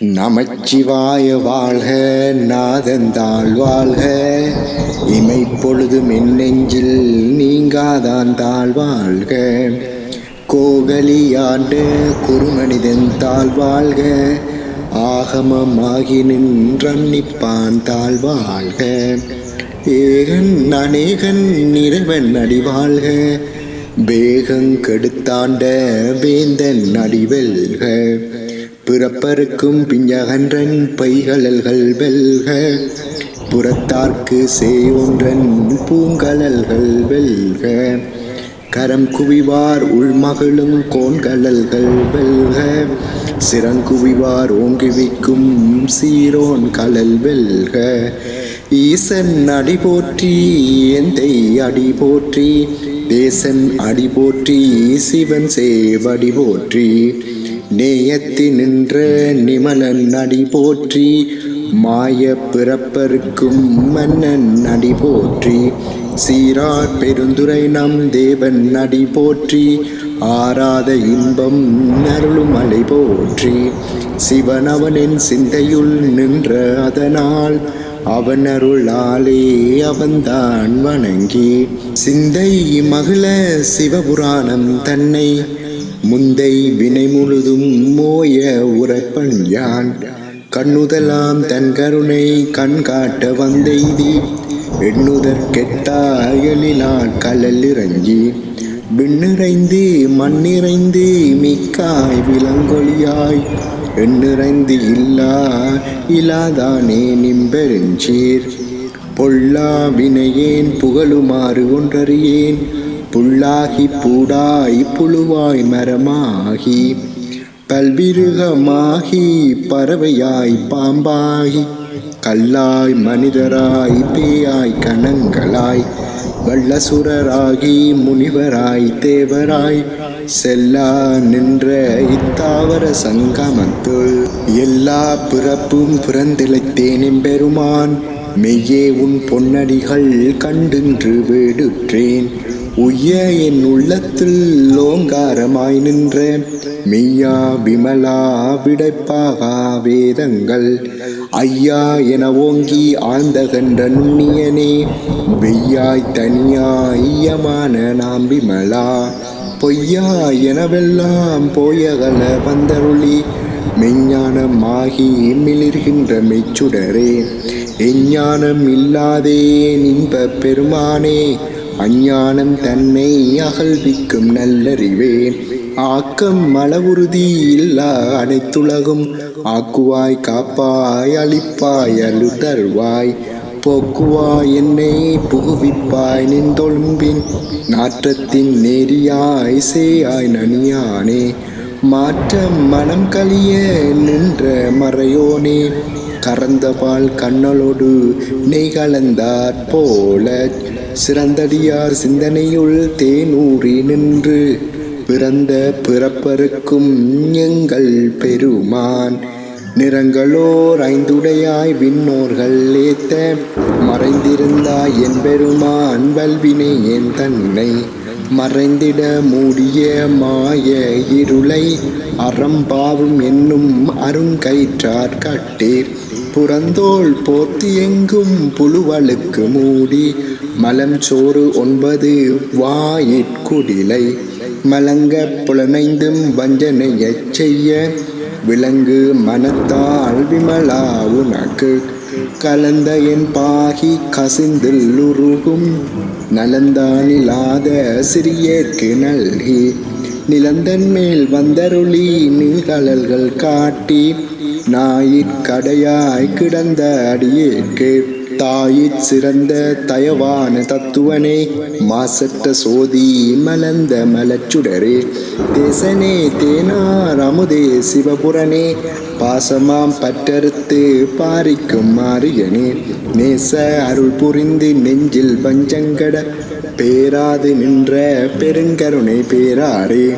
நமச்சிவாய வாழ்க நாதந்தாள் வாழ்க. இமை பொழுதும் என் நெஞ்சில் நீங்காதான் தாழ் வாழ்க. கோகலியாண்ட குருமனிதன் தாழ் வாழ்க. ஆகமமாகி நின்றன்னிப்பான் தாழ் வாழ்க. ஏகன் அநேகன் இறைவன் அடிவாழ்க வேகம் கெடுத்தாண்ட வேந்தன் அடிவெல்க பிறப்பருக்கும் பிஞ்சகன்றன் பைகழல்கள் வெல்க புறத்தார்க்கு சேயொன்றன் பூங்கழல்கள் வெல்க. கரம் குவிவார் உள்மகளும் கோன்கழல்கள் வெல்க சிறங்குவிவார் ஓங்குவிக்கும் சீரோன் கழல் வெல்க. ஈசன் அடி போற்றி எந்தை அடி போற்றி தேசன் அடி போற்றி சிவன் சேவடி போற்றி. நேயத்தி நின்ற நிமலன் நடி போற்றி மாய பிறப்பருக்கும் மன்னன் நடி போற்றி சீரார் பெருந்துரை நம் தேவன் நடி போற்றி ஆராத இன்பம் அருளும் அலை போற்றி சிவனவனின் சிந்தையுள் நின்ற அதனால் அவன் அருளாலே அவன்தான் வணங்கி சிந்தை மகிழ சிவபுராணம் தன்னை முந்தை வினை முழுதும் மோய உரைப்பன் யான் கண்ணுதலாம் தன் கருணை கண் காட்ட வந்தெய்தி எண்ணுதற்கெட்டாயலினால் கலல் இறங்கி விண்ணிறைந்து மண்ணிறைந்து மிக்காய் விலங்கொழியாய். எண்ணிறைந்து இல்லா இலாதானே நிம்பெருஞ்சீர் பொல்லா வினையேன் புகழுமாறு ஒன்றறியேன். புல்லாகி பூடாய் புழுவாய் மரமாகி பல்விருகமாகி பறவையாய் பாம்பாகி கல்லாய் மனிதராய் பேயாய் கணங்களாய் வல்லசுரராகி முனிவராய் தேவராய் செல்லா நின்ற இத்தாவர சங்கமத்துள் எல்லா பிறப்பும் பிறந்திழைத்தேனும் பெருமான். மெய்யே உன் பொன்னடிகள் கண்டின்று வேடுற்றேன். உய்ய என் உள்ளத்தில் லோங்காரமாய் நின்ற மெய்யா விமலா விடைப்பாகா வேதங்கள். ஐயா என ஓங்கி ஆழ்ந்தகன்ற நுண்ணியனே வெய்யாய் தனியாயமான நாம் விமலா. பொய்யா எனவெல்லாம் போயகல வந்தருளி. மெஞ்ஞானமாகி மிளிர்கின்ற மெச்சுடரே எஞ்ஞானம் இல்லாதே நின்ப பெருமானே. அஞ்ஞானம் தன்னை அகழ்விக்கும் நல்லறிவே. ஆக்கம் மலவுறுதி இல்லா அனைத்துலகும். ஆக்குவாய் காப்பாய் அழிப்பாய் அழுதருவாய். போக்குவாய் என்னை புகுவிப்பாய் நின்றொழும்பின் நாற்றத்தின் நேரியாய் சேயாய் நனியானே. மாற்றம் மனம் கழிய நின்ற மறையோனே. கறந்தபால் கண்ணலோடு நெய் கலந்தாற் போல. சிறந்தடியார் சிந்தனையுள் தேனூறி நின்று. பிறந்த பிறப்பருக்கும் எங்கள் பெருமான். நிறங்களோர் ஐந்துடையாய் விண்ணோர்கள் ஏத்த. மறைந்திருந்தாய் என் பெருமா அன்பல்வினை என் தன்னை. மறைந்திட மூடிய மாய இருளை அறம்பாவும் என்னும் அருங்கயிற்றார் கட்டீர். புறந்தோள் போத்தி எங்கும் புழுவலுக்கு மூடி. மலம் சோறு ஒன்பது வாயிற்குடிலை மலங்க புலனைந்தும் வஞ்சனையச் செய்ய. விலங்கு மனத்தால் விமலா உனக்கு கலந்த என் பாகி கசிந்தில் உருகும். நலந்தானில்லாத சிறியேற்கு நல்கி. நிலந்தன் மேல் வந்தருளி நீழ்கழல்கள் காட்டி. ஞாயிற்கடையாய் கிடந்த அடியேற்கு. தாயிற் சிறந்த தயவான தத்துவனே மாசற்ற சோதி மலர்ந்த மலச்சுடரே. தேசனே தேனார் அமுதே சிவபுரனே பாசமாம் பற்றறுத்து பாரிக்கும் மாரியனே. நேச அருள் புரிந்து நெஞ்சில் பஞ்சங்கட பேராது நின்ற பெருங்கருணை பேராரே.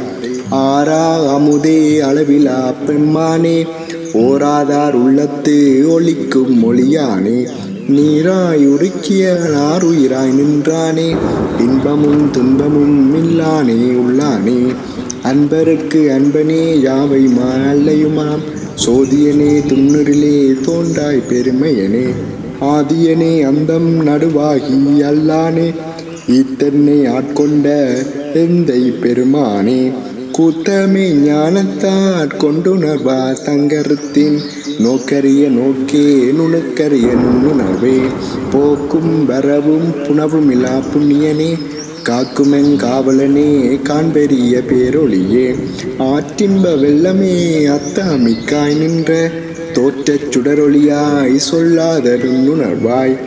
ஆரா அமுதே அளவிலா பெம்மானே ஓராதார் உள்ளத்து ஒளிக்கும் மொழியானே. நீராய் உருக்கிய நாருயிராய் நின்றானே. இன்பமும் துன்பமும் இல்லானே உள்ளானே. அன்பருக்கு அன்பனே யாவை அல்லையுமாம் சோதியனே துண்ணுரிலே தோன்றாய் பெருமையனே. ஆதியனே அந்தம் நடுவாகி அல்லானே. ஈத்தன்னை ஆட்கொண்ட எந்தை பெருமானே. கூத்தமே ஞானத்தாற் கொண்டுணர்வா தங்கருத்தின். நோக்கரிய நோக்கே நுணுக்கரிய நுண்ணுணர்வே போக்கும் வரவும் புணவும் இலா புண்ணியனே. காக்குமென் காவலனே காண்பெரிய பேரொழியே. ஆற்றின்ப வெள்ளமே அத்தாமிக்காய் நின்ற. தோற்றச் சுடரொளியாய் சொல்லாத நுண்ணுணர்வாய்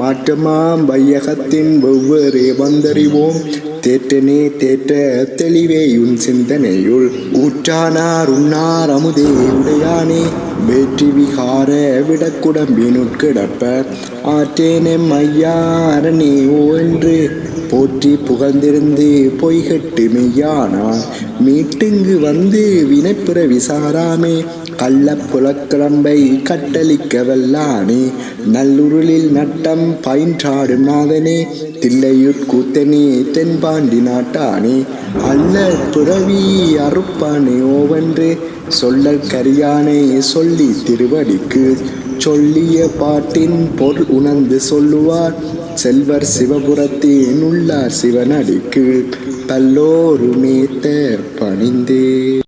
மாற்றமாம் வையகத்தின் வெவ்வேறே வந்தறிவோம். தேற்றனே தேற்ற தெளிவேயுன் சிந்தனையுள். ஊற்றானார் உண்ணார் அமுதே உடையானே. வேற்றி விகார விடக்குடம்பினுட்கிடப்ப ஆற்றேனெம் ஐயா அரணே ஓ என்று போற்றி புகழ்ந்திருந்து பொய்கட்டு மெய்யானார். மீட்டுங்கு வந்து வினைப்புற விசாராமே. கள்ள புலக்கிழம்பை கட்டளிக்க வல்லானே நல்லுருளில் நட்டம் பயின்றாடும் நாதனே. தில்லையுட்கூத்தனே தென்பாண்டி நாட்டானே. அல்ல துறவி அறுப்பானே ஓவென்று. சொல்ல கரியானை சொல்லி திருவடிக்கு சொல்லிய பாட்டின் பொருள் உணர்ந்து சொல்லுவார். செல்வர் சிவபுரத்தின் உள்ளார் சிவனடிக்கு பல்லோருமேத்த பணிந்தே.